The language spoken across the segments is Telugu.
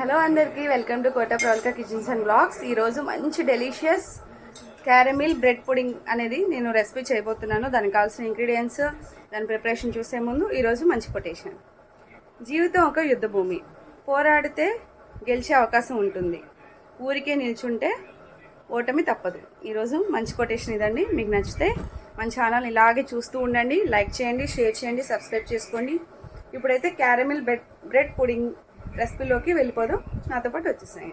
హలో అందరికీ welcome to Kota Pravalka kitchens and blogs. ఈరోజు మంచి డెలిషియస్ క్యారమిల్ బ్రెడ్ పుడింగ్ అనేది నేను రెసిపీ చేయబోతున్నాను. దానికి కావాల్సిన ఇంగ్రీడియంట్స్ దాని ప్రిపరేషన్ చూసే ముందు ఈరోజు మంచి కొటేషన్. జీవితం ఒక యుద్ధ భూమి పోరాడితే గెలిచే అవకాశం ఉంటుంది. ఊరికే నిల్చుంటే ఓటమి తప్పదు. ఈరోజు మంచి కొటేషన్ ఇదండి. మీకు నచ్చితే మన ఛానల్ ఇలాగే చూస్తూ ఉండండి. లైక్ చేయండి షేర్ చేయండి సబ్స్క్రైబ్ చేసుకోండి. ఇప్పుడైతే క్యారమిల్ బ్రెడ్ బ్రెడ్ పుడింగ్ రెసిపీలోకి వెళ్ళిపోదాం. నాతో పాటు వచ్చేసాయి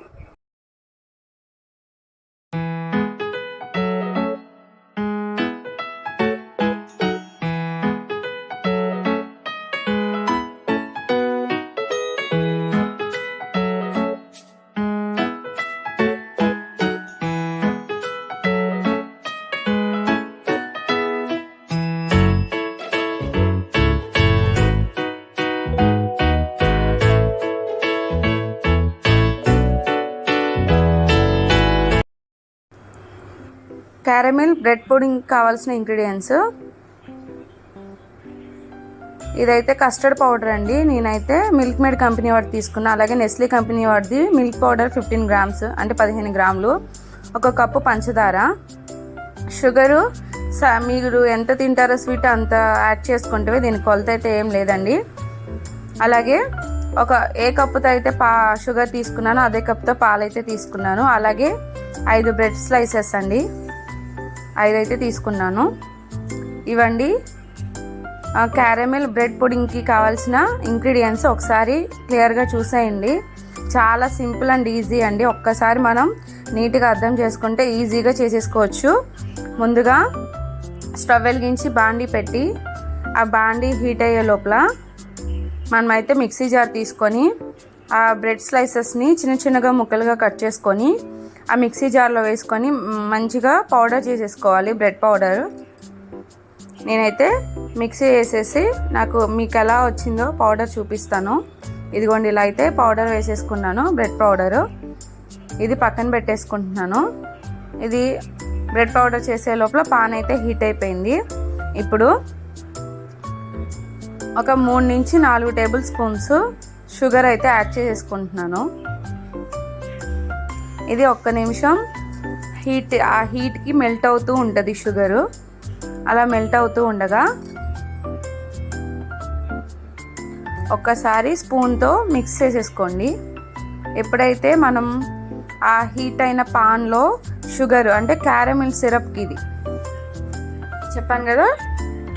క్యారమిల్ బ్రెడ్ పుడింగ్ కావాల్సిన ఇంగ్రీడియంట్స్. ఇదైతే కస్టర్డ్ పౌడర్ అండి. నేనైతే మిల్క్ మేడ్ కంపెనీ వాడి తీసుకున్నా. అలాగే నెస్లీ కంపెనీ వాడిది. మిల్క్ పౌడర్ ఫిఫ్టీన్ గ్రామ్స్ అంటే పదిహేను గ్రాములు. ఒక కప్పు పంచదార. షుగరు స మీరు ఎంత తింటారో స్వీట్ అంత యాడ్ చేసుకుంటే దీని కొలత అయితే ఏం లేదండి. అలాగే ఒక ఏ కప్పుతో అయితే పా షుగర్ తీసుకున్నానో అదే కప్తో పాలైతే తీసుకున్నాను. అలాగే ఐదు బ్రెడ్ స్లైసెస్ అండి. ఐదైతే తీసుకున్నాను. ఇవండి క్యారమెల్ బ్రెడ్ పుడింగ్కి కావాల్సిన ఇంగ్రీడియంట్స్ ఒకసారి క్లియర్గా చూసేయండి. చాలా సింపుల్ అండ్ ఈజీ అండి. ఒక్కసారి మనం నీట్గా అర్థం చేసుకుంటే ఈజీగా చేసేసుకోవచ్చు. ముందుగా స్టవ్ వెలిగించి బాండీ పెట్టి ఆ బాండీ హీట్ అయ్యే లోపల మనమైతే మిక్సీ జార్ తీసుకొని ఆ బ్రెడ్ స్లైసెస్ని చిన్న చిన్నగా ముక్కలుగా కట్ చేసుకొని ఆ మిక్సీ జార్లో వేసుకొని మంచిగా పౌడర్ చేసేసుకోవాలి బ్రెడ్ పౌడర్. నేనైతే మిక్సీ వేసేసి నాకు మీకు ఎలా వచ్చిందో పౌడర్ చూపిస్తాను. ఇదిగోండి ఇలా అయితే పౌడర్ వేసేసుకున్నాను బ్రెడ్ పౌడరు. ఇది పక్కన పెట్టేసుకుంటున్నాను. ఇది బ్రెడ్ పౌడర్ చేసే లోపల పాన్ అయితే హీట్ అయిపోయింది. ఇప్పుడు ఒక మూడు నుంచి నాలుగు టేబుల్ స్పూన్స్ షుగర్ అయితే యాడ్ చేసేసుకుంటున్నాను. ఇది ఒక్క నిమిషం. హీట్ ఆ హీట్కి మెల్ట్ అవుతూ ఉంటుంది షుగరు. అలా మెల్ట్ అవుతూ ఉండగా ఒక్కసారి స్పూన్తో మిక్స్ చేసేసుకోండి. ఎప్పుడైతే మనం ఆ హీట్ అయిన పాన్లో షుగర్ అంటే క్యారమిల్ సిరప్కి ఇది. చెప్పాను కదా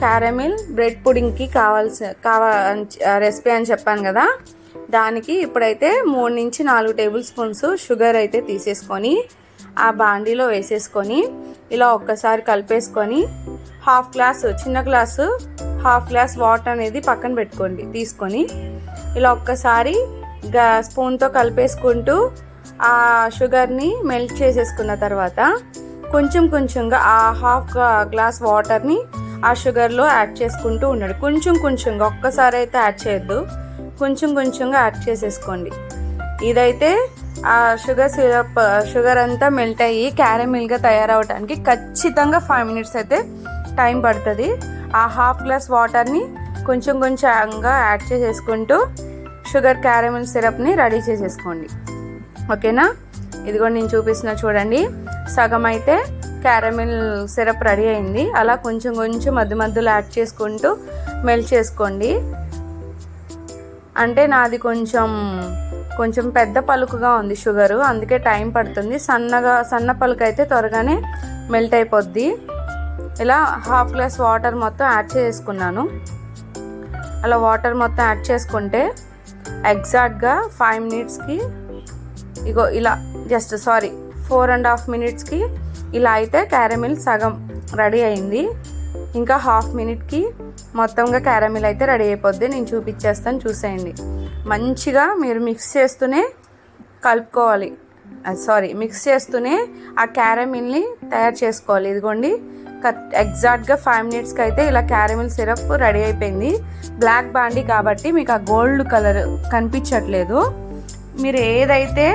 క్యారమిల్ బ్రెడ్ పుడింగ్కి కావాల్సి కావా రెసిపీ అని చెప్పాను కదా దానికి ఇప్పుడైతే మూడు నుంచి నాలుగు టేబుల్ స్పూన్స్ షుగర్ అయితే తీసేసుకొని ఆ బాండీలో వేసేసుకొని ఇలా ఒక్కసారి కలిపేసుకొని హాఫ్ గ్లాస్ చిన్న గ్లాసు హాఫ్ గ్లాస్ వాటర్ అనేది పక్కన పెట్టుకోండి తీసుకొని ఇలా ఒక్కసారి గా స్పూన్తో కలిపేసుకుంటూ ఆ షుగర్ని మెల్ట్ చేసేసుకున్న తర్వాత కొంచెం కొంచెంగా ఆ హాఫ్ గ్లాస్ వాటర్ని ఆ షుగర్లో యాడ్ చేసుకుంటూ ఉండండి. కొంచెం కొంచెంగా ఒక్కసారి అయితే యాడ్ చేయొద్దు. కొంచెం కొంచెంగా యాడ్ చేసేసుకోండి. ఇదైతే ఆ షుగర్ సిరప్ షుగర్ అంతా మెల్ట్ అయ్యి క్యారమిల్గా తయారవడానికి ఖచ్చితంగా ఫైవ్ మినిట్స్ అయితే టైం పడుతుంది. ఆ హాఫ్ గ్లాస్ వాటర్ని కొంచెం కొంచెంగా యాడ్ చేసేసుకుంటూ షుగర్ క్యారమిల్ సిరప్ని రెడీ చేసేసుకోండి. ఓకేనా? ఇదిగో నేను చూపిస్తున్నా చూడండి. సగం అయితే క్యారమిల్ సిరప్ రెడీ అయింది. అలా కొంచెం కొంచెం మధ్య మధ్యలో యాడ్ చేసుకుంటూ మెల్ట్ చేసుకోండి. అంటే నాది కొంచెం కొంచెం పెద్ద పలుకుగా ఉంది షుగరు. అందుకే టైం పడుతుంది. సన్నగా సన్న పలుకు అయితే త్వరగానే మెల్ట్ అయిపోద్ది. ఇలా హాఫ్ గ్లాస్ వాటర్ మొత్తం యాడ్ చేసుకున్నాను. అలా వాటర్ మొత్తం యాడ్ చేసుకుంటే ఎగ్జాక్ట్గా ఫైవ్ మినిట్స్కి ఇగో ఇలా just sorry four and half మినిట్స్కి ఇలా అయితే క్యారమిల్ సగం రెడీ అయింది. ఇంకా హాఫ్ మినిట్కి మొత్తంగా క్యారమిల్ అయితే రెడీ అయిపోద్ది. నేను చూపించేస్తాను చూసేయండి. మంచిగా మీరు మిక్స్ చేస్తూనే కలుపుకోవాలి. సారీ మిక్స్ చేస్తూనే ఆ క్యారమిల్ని తయారు చేసుకోవాలి. ఇదిగోండి ఎగ్జాక్ట్గా ఫైవ్ మినిట్స్కి అయితే ఇలా క్యారమిల్ సిరప్ రెడీ అయిపోయింది. బ్లాక్ బాండీ కాబట్టి మీకు ఆ గోల్డ్ కలర్ కనిపించట్లేదు. మీరు ఏదైతే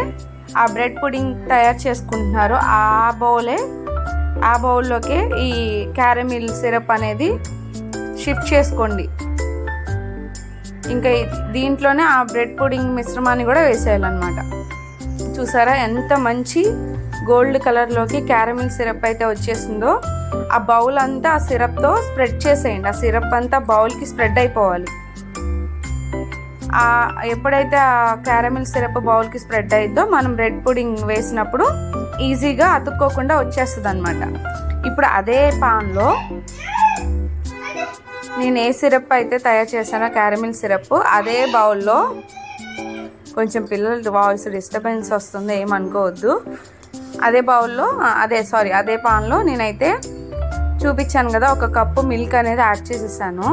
ఆ బ్రెడ్ పుడింగ్ తయారు చేసుకుంటున్నారో ఆ బౌలే ఆ బౌల్లోకి ఈ క్యారమిల్ సిరప్ అనేది షిఫ్ట్ చేసుకోండి. ఇంకా దీంట్లోనే ఆ బ్రెడ్ పుడింగ్ మిశ్రమాన్ని కూడా వేసేయాలన్నమాట. చూసారా ఎంత మంచి గోల్డ్ కలర్లోకి క్యారమిల్ సిరప్ అయితే వచ్చేసిందో. ఆ బౌల్ అంతా ఆ సిరప్తో స్ప్రెడ్ చేసేయండి. ఆ సిరప్ అంతా బౌల్కి స్ప్రెడ్ అయిపోవాలి. ఆ ఎప్పుడైతే ఆ క్యారమిల్ సిరప్ బౌల్కి స్ప్రెడ్ అయిద్దో మనం బ్రెడ్ పుడింగ్ వేసినప్పుడు ఈజీగా అతుక్కోకుండా వచ్చేస్తుంది అనమాట ఇప్పుడు అదే పాన్లో నేను ఏ సిరప్ అయితే తయారు చేశానో క్యారమిల్ సిరప్ అదే బౌల్లో కొంచెం పిల్లల వాయిస్ డిస్టర్బెన్స్ వస్తుంది ఏమనుకోవద్దు అదే బౌల్లో అదే సారీ అదే పాన్లో నేనైతే చూపించాను కదా ఒక కప్పు మిల్క్ అనేది యాడ్ చేసేసాను.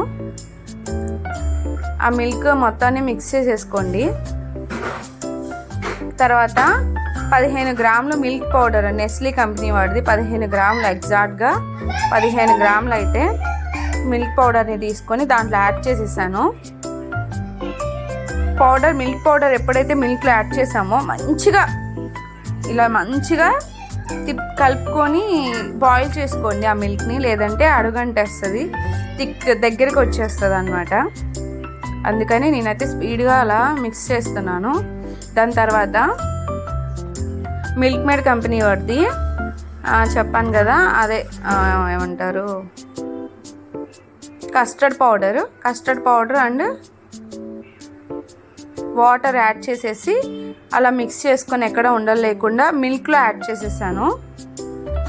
ఆ మిల్క్ మొత్తాన్ని మిక్స్ చేసేసుకోండి. తర్వాత పదిహేను గ్రాములు మిల్క్ పౌడర్ నెస్లీ కంపెనీ వాడిది. పదిహేను గ్రాములు ఎగ్జాక్ట్గా పదిహేను గ్రాములు అయితే మిల్క్ పౌడర్ని తీసుకొని దాంట్లో యాడ్ చేసేసాను. పౌడర్ మిల్క్ పౌడర్ ఎప్పుడైతే మిల్క్లో యాడ్ చేసామో మంచిగా ఇలా మంచిగా తిప్ కలుపుకొని బాయిల్ చేసుకోండి ఆ మిల్క్ని. లేదంటే అడుగంటేస్తుంది. థిక్ దగ్గరికి వచ్చేస్తుంది అనమాట అందుకని నేనైతే స్పీడ్గా అలా మిక్స్ చేస్తున్నాను. దాని తర్వాత మిల్క్ మేడ్ కంపెనీ వాడిది చెప్పాను కదా అదే ఏమంటారు? Custard powder custard powder and water add చేసేసి అలా మిక్స్ చేసుకొని ఎక్కడ ఉండలేకుండా మిల్క్లో యాడ్ చేసేసాను.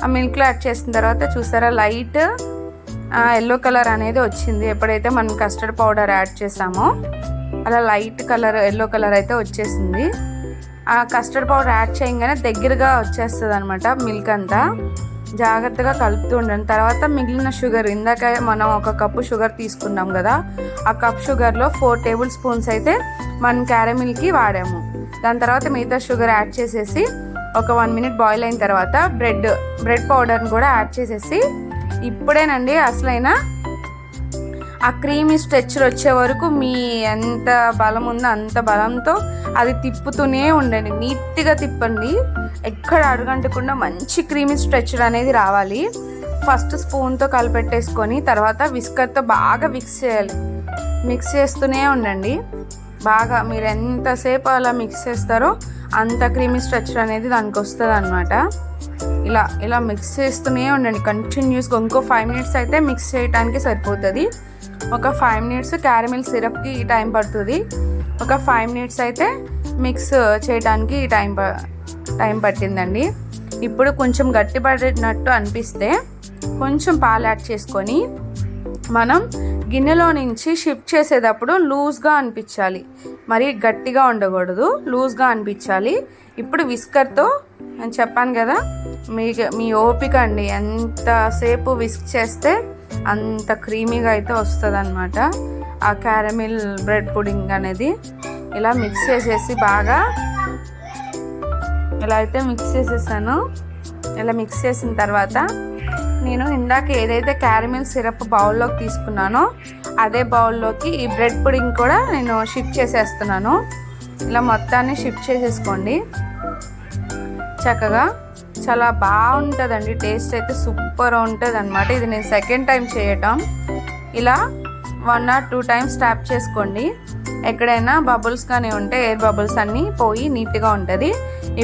ఆ మిల్క్లో యాడ్ చేసిన తర్వాత చూసారా లైట్ ఎల్లో కలర్ అనేది వచ్చింది. ఎప్పుడైతే మనం కస్టర్డ్ పౌడర్ యాడ్ చేసామో అలా లైట్ కలర్ ఎల్లో కలర్ అయితే వచ్చేసింది. ఆ కస్టర్డ్ పౌడర్ యాడ్ చేయగానే దగ్గరగా వచ్చేస్తుంది అనమాట మిల్క్ అంతా. జాగ్రత్తగా కలుపుతూ ఉండండి. తర్వాత మిగిలిన షుగర్ ఇందాక మనం ఒక కప్పు షుగర్ తీసుకున్నాం కదా ఆ కప్ షుగర్లో ఫోర్ టేబుల్ స్పూన్స్ అయితే మనం క్యారమిల్కి వాడాము. దాని తర్వాత మిగతా షుగర్ యాడ్ చేసేసి ఒక వన్ మినిట్ బాయిల్ అయిన తర్వాత బ్రెడ్ బ్రెడ్ పౌడర్ని కూడా యాడ్ చేసేసి ఇప్పుడేనండి అసలైన ఆ క్రీమీ స్ట్రెచ్చర్ వచ్చే వరకు మీ ఎంత బలం ఉందో అంత బలంతో అది తిప్పుతూనే ఉండండి. నీట్గా తిప్పండి. ఎక్కడ అడుగంటకుండా మంచి క్రీమీ స్ట్రెచ్చర్ అనేది రావాలి. ఫస్ట్ స్పూన్తో కలిపెట్టేసుకొని తర్వాత విస్కర్తో బాగా మిక్స్ చేయాలి. మిక్స్ చేస్తూనే ఉండండి. బాగా మీరు ఎంతసేపు అలా మిక్స్ చేస్తారో అంత క్రీమీ స్ట్రెచ్చర్ అనేది దానికి వస్తుంది అనమాట ఇలా ఇలా మిక్స్ చేస్తూనే ఉండండి. కంటిన్యూస్గా ఇంకో ఫైవ్ మినిట్స్ అయితే మిక్స్ చేయడానికి సరిపోతుంది. ఒక ఫైవ్ మినిట్స్ క్యారమిల్ సిరప్కి టైం పడుతుంది. ఒక ఫైవ్ మినిట్స్ అయితే మిక్స్ చేయడానికి టైం ప టైం పట్టిందండి. ఇప్పుడు కొంచెం గట్టిపడినట్టు అనిపిస్తే కొంచెం పాలు యాడ్ చేసుకొని మనం గిన్నెలో నుంచి షిఫ్ట్ చేసేటప్పుడు లూజ్గా అనిపించాలి. మరి గట్టిగా ఉండకూడదు లూజ్గా అనిపించాలి. ఇప్పుడు విస్కర్తో నేను చెప్పాను కదా మీ మీ ఓపిక అండి ఎంతసేపు విస్క్ చేస్తే అంత క్రీమీగా అయితే వస్తుంది అనమాట ఆ క్యారమిల్ బ్రెడ్ పుడింగ్ అనేది ఇలా మిక్స్ చేసేసి బాగా ఇలా అయితే మిక్స్ చేసేసాను. ఇలా మిక్స్ చేసిన తర్వాత నేను ఇందాక ఏదైతే క్యారమిల్ సిరప్ బౌల్లోకి తీసుకున్నానో అదే బౌల్లోకి ఈ బ్రెడ్ పుడింగ్ కూడా నేను షిఫ్ట్ చేసేస్తున్నాను. ఇలా మొత్తాన్ని షిఫ్ట్ చేసేసుకోండి. చక్కగా చాలా బాగుంటుందండి. టేస్ట్ అయితే సూపర్ ఉంటుంది అనమాట ఇది నేను సెకండ్ టైం చేయటం. ఇలా one or two times tap చేసుకోండి. ఎక్కడైనా బబుల్స్ కానీ ఉంటే ఎయిర్ బబుల్స్ అన్నీ పోయి నీట్గా ఉంటుంది.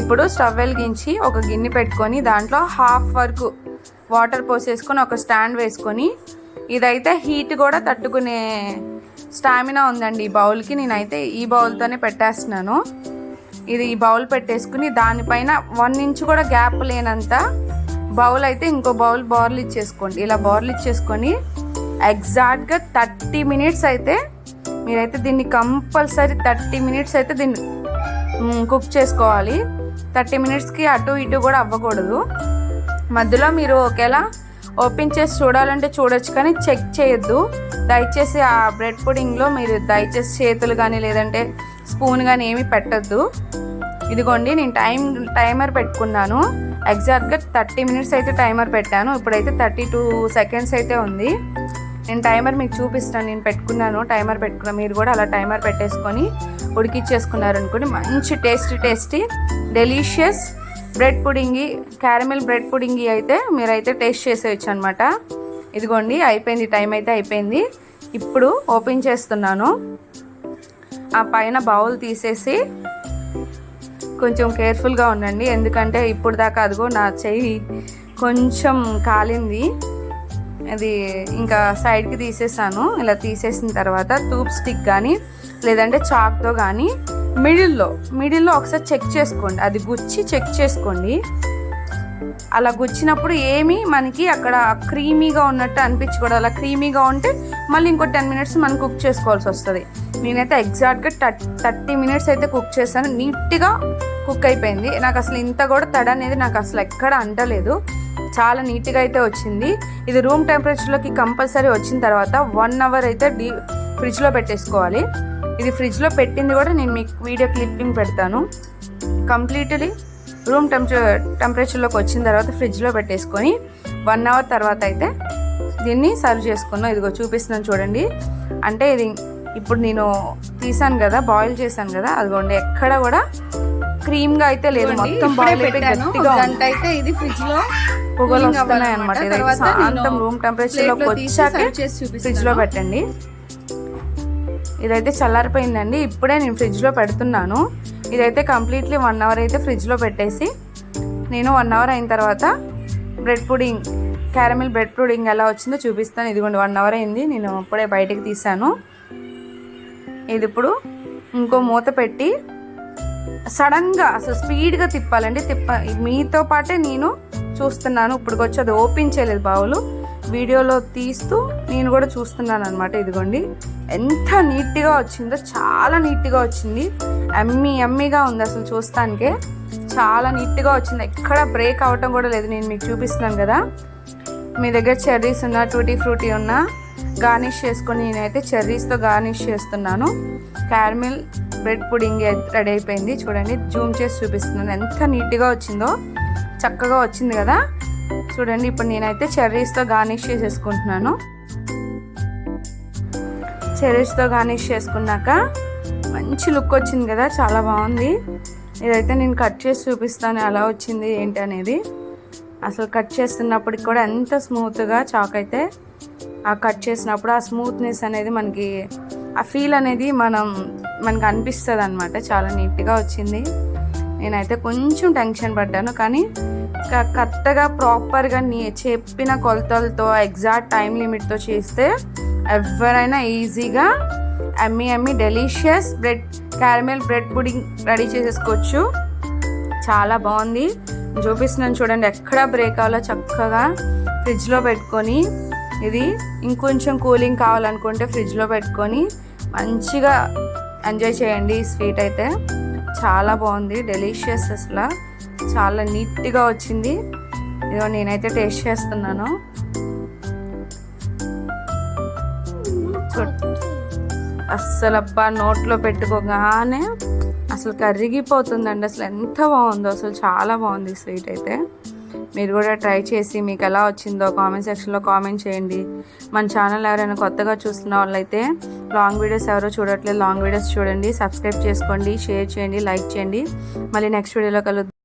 ఇప్పుడు స్టవ్ వెలిగించి ఒక గిన్నె పెట్టుకొని దాంట్లో హాఫ్ వరకు వాటర్ పోసేసుకొని ఒక స్టాండ్ వేసుకొని ఇదైతే హీట్ కూడా తట్టుకునే స్టామినా ఉందండి ఈ బౌల్కి. నేనైతే ఈ బౌల్తోనే పెట్టేస్తున్నాను. ఇది ఈ బౌల్ పెట్టేసుకుని దానిపైన వన్ ఇంచ్ కూడా గ్యాప్ లేనంత బౌల్ అయితే ఇంకో బౌల్ బౌర్లు ఇచ్చేసుకోండి. ఇలా బౌర్లు ఇచ్చేసుకొని ఎగ్జాక్ట్గా థర్టీ మినిట్స్ అయితే మీరైతే దీన్ని కంపల్సరీ థర్టీ మినిట్స్ అయితే దీన్ని కుక్ చేసుకోవాలి. థర్టీ మినిట్స్కి అటు ఇటు కూడా అవ్వకూడదు. మధ్యలో మీరు ఒకేలా ఓపెన్ చేసి చూడాలంటే చూడొచ్చు కానీ చెక్ చేయొద్దు. దయచేసి ఆ బ్రెడ్ పుడింగ్లో మీరు దయచేసి చేతులు కానీ లేదంటే స్పూన్ కానీ ఏమీ పెట్టద్దు. ఇదిగోండి నేను టైం టైమర్ పెట్టుకున్నాను. ఎగ్జాక్ట్గా థర్టీ మినిట్స్ అయితే టైమర్ పెట్టాను. ఇప్పుడైతే థర్టీ టూ సెకండ్స్ అయితే ఉంది. నేను టైమర్ మీకు చూపిస్తాను. నేను పెట్టుకున్నాను టైమర్ పెట్టుకున్నా. మీరు కూడా అలా టైమర్ పెట్టేసుకొని ఉడికిచ్చేసుకున్నారనుకోండి మంచి టేస్టీ టేస్టీ డెలీషియస్ బ్రెడ్ పుడింగి క్యారమిల్ బ్రెడ్ పుడింగి అయితే మీరైతే టేస్ట్ చేసేయచ్చు అనమాట ఇదిగోండి అయిపోయింది టైం అయితే అయిపోయింది. ఇప్పుడు ఓపెన్ చేస్తున్నాను. ఆ పైన బౌల్ తీసేసి కొంచెం కేర్ఫుల్గా ఉండండి. ఎందుకంటే ఇప్పుడు దాకా అదిగో నా చెయ్యి కొంచెం కాలింది. అది ఇంకా సైడ్కి తీసేసాను. ఇలా తీసేసిన తర్వాత తూప్ స్టిక్ కానీ లేదంటే చాక్తో కానీ మిడిల్లో మిడిల్లో ఒకసారి చెక్ చేసుకోండి. అది గుచ్చి చెక్ చేసుకోండి. అలా గుచ్చినప్పుడు ఏమి మనకి అక్కడ క్రీమీగా ఉన్నట్టు అనిపించకూడదు. అలా క్రీమీగా ఉంటే మళ్ళీ ఇంకో టెన్ మినిట్స్ మనం కుక్ చేసుకోవాల్సి వస్తుంది. నేనైతే ఎగ్జాక్ట్గా థర్టీ మినిట్స్ అయితే కుక్ చేశాను. నీట్గా కుక్ అయిపోయింది. నాకు అసలు ఇంత కూడా తడ అనేది నాకు అసలు ఎక్కడ అంటలేదు. చాలా నీట్గా అయితే వచ్చింది. ఇది రూమ్ టెంపరేచర్లోకి కంపల్సరీ వచ్చిన తర్వాత వన్ అవర్ అయితే డీ ఫ్రిడ్జ్లో పెట్టేసుకోవాలి. ఇది ఫ్రిడ్జ్లో పెట్టింది కూడా నేను మీకు వీడియో క్లిప్పింగ్ పెడతాను. కంప్లీట్లీ రూమ్ టెంపరే టెంపరేచర్లోకి వచ్చిన తర్వాత ఫ్రిడ్జ్లో పెట్టేసుకొని వన్ అవర్ తర్వాత అయితే దీన్ని సర్వ్ చేసుకున్నాం. ఇదిగో చూపిస్తున్నాను చూడండి. అంటే ఇది ఇప్పుడు నేను తీసాను కదా బాయిల్ చేశాను కదా అదిగోండి ఎక్కడ కూడా క్రీమ్గా అయితే లేదు. మొత్తం బాయిల్. గంట అయితే ఇది ఫ్రిడ్జ్లో పొగలు వస్తున్నాయి. అనమాట నేను రూమ్ టెంపరేచర్లోకి plate లో తీసి వచ్చాకే serve చేసి చూపిస్తాను. ఫ్రిడ్జ్లో పెట్టండి. ఇదైతే చల్లారిపోయిందండి. ఇప్పుడే నేను ఫ్రిడ్జ్లో పెడుతున్నాను. ఇదైతే కంప్లీట్లీ వన్ అవర్ అయితే ఫ్రిడ్జ్లో పెట్టేసి నేను వన్ అవర్ అయిన తర్వాత bread pudding caramel bread pudding ఎలా వచ్చిందో చూపిస్తాను. ఇదిగోండి వన్ అవర్ అయింది. నేను ఇప్పుడే బయటికి తీసాను ఇది ఇప్పుడు ఇంకో మూత పెట్టి సడన్గా అసలు స్పీడ్గా తిప్పాలండి. తిప్ప మీతో పాటే నేను చూస్తున్నాను. ఇప్పటికొచ్చి అది ఓపెన్ చేయలేదు బావులు. వీడియోలో తీస్తూ నేను కూడా చూస్తున్నాను అనమాట ఇదిగోండి. ఎంత నీట్గా వచ్చిందో చాలా నీట్గా వచ్చింది. ఎమ్మి ఎమ్మిగా ఉంది అసలు చూస్తానికే. చాలా నీట్గా వచ్చింది. ఎక్కడ బ్రేక్ అవ్వటం కూడా లేదు. నేను మీకు చూపిస్తున్నాను కదా. మీ దగ్గర చెర్రీస్ ఉన్నా టూటీ ఫ్రూటీ ఉన్నా గార్నిష్ చేసుకొని నేనైతే చెర్రీస్తో గార్నిష్ చేస్తున్నాను. క్యారమిల్ బ్రెడ్ పుడింగ్ రెడీ అయిపోయింది. చూడండి జూమ్ చేసి చూపిస్తున్నాను. ఎంత నీట్గా వచ్చిందో చక్కగా వచ్చింది కదా. చూడండి ఇప్పుడు నేనైతే చెర్రీస్తో గార్నిష్ చేసేసుకుంటున్నాను. చెర్రీస్తో గార్నిష్ చేసుకున్నాక మంచి లుక్ వచ్చింది కదా చాలా బాగుంది. ఇదైతే నేను కట్ చేసి చూపిస్తాను ఎలా వచ్చింది ఏంటి అనేది. అసలు కట్ చేస్తున్నప్పటికి కూడా ఎంత స్మూత్గా చాక్ అయితే ఆ కట్ చేసినప్పుడు ఆ స్మూత్నెస్ అనేది మనకి ఆ ఫీల్ అనేది మనం మనకు అనిపిస్తుంది అనమాట చాలా నీట్గా వచ్చింది. నేనైతే కొంచెం టెన్షన్ పడ్డాను కానీ కరెక్ట్గా ప్రాపర్గా నీ చెప్పిన కొలతలతో ఎగ్జాక్ట్ టైం లిమిట్తో చేస్తే ఎవరైనా ఈజీగా అమ్మి అమ్మి delicious bread caramel bread pudding ready చేసేసుకోవచ్చు. చాలా బాగుంది. చూపిస్తున్నాను చూడండి ఎక్కడ బ్రేక్ అవ్వాలో చక్కగా ఫ్రిడ్జ్లో పెట్టుకొని ఇది ఇంకొంచెం కూలింగ్ కావాలనుకుంటే ఫ్రిడ్జ్లో పెట్టుకొని మంచిగా ఎంజాయ్ చేయండి ఈ స్వీట్ అయితే. చాలా బాగుంది డెలిషియస్ అసలు. చాలా నీట్గా వచ్చింది. ఇదిగో నేనైతే టేస్ట్ చేస్తున్నాను. అస్సలు అబ్బా నోట్లో పెట్టుకోగానే అసలు కరిగిపోతుందండి. అసలు ఎంత బాగుందో అసలు చాలా బాగుంది స్వీట్ అయితే. మీరు కూడా ట్రై చేసి మీకు ఎలా వచ్చిందో కామెంట్ సెక్షన్లో కామెంట్ చేయండి. మన ఛానల్ ఎవరైనా కొత్తగా చూస్తున్న వాళ్ళైతే లాంగ్ వీడియోస్ ఎవరో చూడట్లేదు లాంగ్ వీడియోస్ చూడండి. సబ్స్క్రైబ్ చేసుకోండి షేర్ చేయండి లైక్ చేయండి. మళ్ళీ నెక్స్ట్ వీడియోలో కలుద్దాం.